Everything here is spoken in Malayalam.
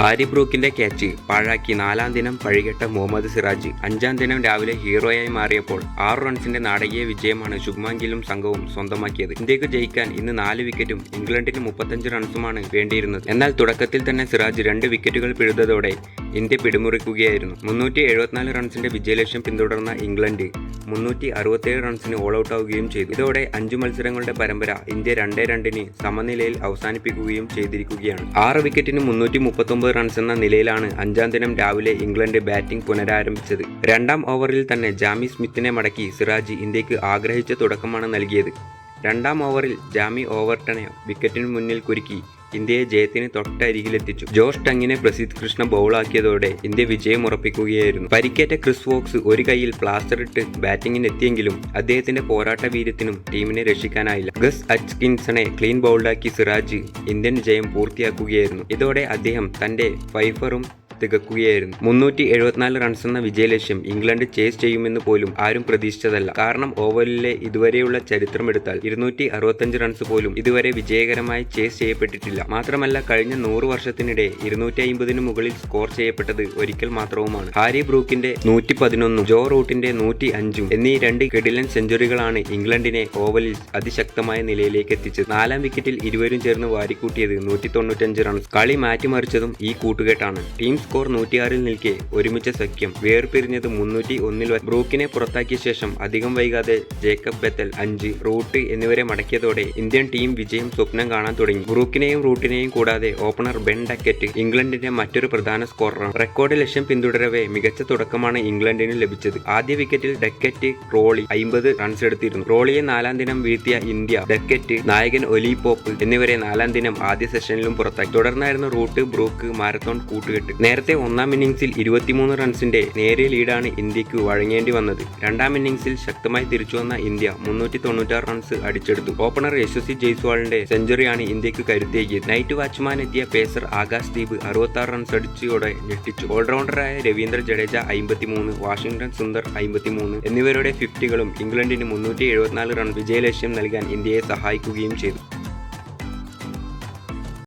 ഹാരി ബ്രൂക്കിന്റെ ക്യാച്ച് പാഴാക്കി നാലാം ദിനം പഴികെട്ട മുഹമ്മദ് സിറാജ് അഞ്ചാം ദിനം രാവിലെ ഹീറോയായി മാറിയപ്പോൾ ആറ് റൺസിന്റെ നാടകീയ വിജയമാണ് ശുഭ്മാൻ ഗില്ലും സംഘവും സ്വന്തമാക്കിയത്. ഇന്ത്യയ്ക്ക് ജയിക്കാൻ ഇന്ന് നാല് വിക്കറ്റും ഇംഗ്ലണ്ടിന് മുപ്പത്തഞ്ച് റൺസുമാണ് വേണ്ടിയിരുന്നത്. എന്നാൽ തുടക്കത്തിൽ തന്നെ സിറാജ് രണ്ട് വിക്കറ്റുകൾ പിഴുതതോടെ ഇന്ത്യ പിടിമുറിക്കുകയായിരുന്നു. മുന്നൂറ്റി എഴുപത്തിനാല് റൺസിന്റെ വിജയലക്ഷ്യം പിന്തുടർന്ന ഇംഗ്ലണ്ട് മുന്നൂറ്റി അറുപത്തേഴ് റൺസിന് ഓൾ ഔട്ട് ആവുകയും ചെയ്തു. ഇതോടെ അഞ്ചു മത്സരങ്ങളുടെ പരമ്പര ഇന്ത്യ രണ്ടേ രണ്ടിന് സമനിലയിൽ അവസാനിപ്പിക്കുകയും ചെയ്തിരിക്കുകയാണ്. ആറ് വിക്കറ്റിന് മുന്നൂറ്റി മുപ്പത്തൊമ്പത് റൺസ് എന്ന നിലയിലാണ് അഞ്ചാം ദിനം രാവിലെ ഇംഗ്ലണ്ട് ബാറ്റിംഗ് പുനരാരംഭിച്ചത്. രണ്ടാം ഓവറിൽ തന്നെ ജാമി സ്മിത്തിനെ മടക്കി സിറാജ് ഇന്ത്യയ്ക്ക് ആഗ്രഹിച്ച തുടക്കമാണ് നൽകിയത്. രണ്ടാം ഓവറിൽ ജാമി ഓവർട്ടണെ വിക്കറ്റിന് മുന്നിൽ കുരുക്കി ഇന്ത്യയെ ജയത്തിന് തൊട്ടരികിലെത്തിച്ചു. ജോഷ് ടങ്ങിനെ പ്രസിദ്ധ് കൃഷ്ണ ബൗളാക്കിയതോടെ ഇന്ത്യ വിജയം ഉറപ്പിക്കുകയായിരുന്നു. പരിക്കേറ്റ ക്രിസ് വോക്സ് ഒരു കൈയിൽ പ്ലാസ്റ്റർ ഇട്ട് ബാറ്റിംഗിന് എത്തിയെങ്കിലും അദ്ദേഹത്തിന്റെ പോരാട്ട വീര്യത്തിനും ടീമിനെ രക്ഷിക്കാനായില്ല. ഗസ് അച്കിൻസണെ ക്ലീൻ ബൗൾഡാക്കി സിറാജ് ഇന്ത്യൻ ജയം പൂർത്തിയാക്കുകയായിരുന്നു. ഇതോടെ അദ്ദേഹം തന്റെ ഫൈഫറും തികക്കുകയായിരുന്നു മുന്നൂറ്റി എഴുപത്തിനാല് റൺസ് എന്ന വിജയലക്ഷ്യം ഇംഗ്ലണ്ട് ചേസ് ചെയ്യുമെന്ന് പോലും ആരും പ്രതീക്ഷിച്ചതല്ല. കാരണം ഓവലിലെ ഇതുവരെയുള്ള ചരിത്രമെടുത്താൽ ഇരുന്നൂറ്റി അറുപത്തഞ്ച് റൺസ് പോലും ഇതുവരെ വിജയകരമായി ചേസ് ചെയ്യപ്പെട്ടിട്ടില്ല. മാത്രമല്ല കഴിഞ്ഞ നൂറ് വർഷത്തിനിടെ ഇരുന്നൂറ്റി അമ്പതിന് മുകളിൽ സ്കോർ ചെയ്യപ്പെട്ടത് ഒരിക്കൽ മാത്രവുമാണ്. ഹാരി ബ്രൂക്കിന്റെ നൂറ്റി പതിനൊന്നും ജോ റൂട്ടിന്റെ നൂറ്റി അഞ്ചും എന്നീ രണ്ട് കിടിലൻ സെഞ്ചുറികളാണ് ഇംഗ്ലണ്ടിനെ ഓവലിൽ അതിശക്തമായ നിലയിലേക്ക് എത്തിച്ചത്. നാലാം വിക്കറ്റിൽ ഇരുവരും ചേർന്ന് വാരിക്കൂട്ടിയത് നൂറ്റി തൊണ്ണൂറ്റഞ്ച് റൺസ് കളി മാറ്റിമറിച്ചതും ഈ കൂട്ടുകെട്ടാണ്. ടീം സ്കോർ നൂറ്റിയാറിൽ നിൽക്കെ. ഒരുമിച്ച സഖ്യം. വേർപിരിഞ്ഞത് മുന്നൂറ്റി ഒന്നിൽ ബ്രൂക്കിനെ പുറത്താക്കിയ ശേഷം അധികം വൈകാതെ ജേക്കബ് ബെത്തൽ അഞ്ച് റൂട്ട് എന്നിവരെ മടക്കിയതോടെ ഇന്ത്യൻ ടീം വിജയം സ്വപ്നം കാണാൻ തുടങ്ങി. ബ്രൂക്കിനെയും റൂട്ടിനെയും കൂടാതെ ഓപ്പണർ ബെൻ ഡക്കറ്റ് ഇംഗ്ലണ്ടിന്റെ മറ്റൊരു പ്രധാന സ്കോററാണ്. റെക്കോർഡ് ലക്ഷ്യം പിന്തുടരവേ മികച്ച തുടക്കമാണ് ഇംഗ്ലണ്ടിന് ലഭിച്ചത്. ആദ്യ വിക്കറ്റിൽ ഡക്കറ്റ് റോളി അമ്പത് റൺസ് എടുത്തിരുന്നു. റോളിയെ നാലാം ദിനം വീഴ്ത്തിയ ഇന്ത്യ ഡക്കറ്റ് നായകൻ ഒലി പോപ്പ് എന്നിവരെ നാലാം ദിനം ആദ്യ സെഷനിലും പുറത്താക്കി. തുടർന്നായിരുന്നു റൂട്ട് ബ്രൂക്ക് മാരത്തോൺ കൂട്ടുകെട്ട്. നേരത്തെ ഒന്നാം ഇന്നിംഗ്സിൽ ഇരുപത്തിമൂന്ന് റൺസിന്റെ നേരിയ ലീഡാണ് ഇന്ത്യയ്ക്ക് വഴങ്ങേണ്ടി വന്നത്. രണ്ടാം ഇന്നിംഗ്സിൽ ശക്തമായി തിരിച്ചുവന്ന ഇന്ത്യ മുന്നൂറ്റി തൊണ്ണൂറ്റാറ് റൺസ് അടിച്ചെടുത്തു. ഓപ്പണർ യശസ്വി ജയ്സ്വാളിന്റെ സെഞ്ചുറിയാണ് ഇന്ത്യയ്ക്ക് കരുത്തേകിയത് നൈറ്റ് വാച്ച്മാൻ എത്തിയ പേസർ ആകാശ് ദീപ് അറുപത്തി റൺസ് അടിച്ചോടെ ഞെട്ടിച്ചു. ഓൾറൗണ്ടറായ രവീന്ദ്ര ജഡേജ അമ്പത്തിമൂന്ന് വാഷിംഗ്ടൺ സുന്ദർ അമ്പത്തിമൂന്ന് എന്നിവരുടെ ഫിഫ്റ്റികളും ഇംഗ്ലണ്ടിന് മുന്നൂറ്റി എഴുപത്തിനാല് റൺ വിജയലക്ഷ്യം നൽകാൻ ഇന്ത്യയെ സഹായിക്കുകയും ചെയ്തു.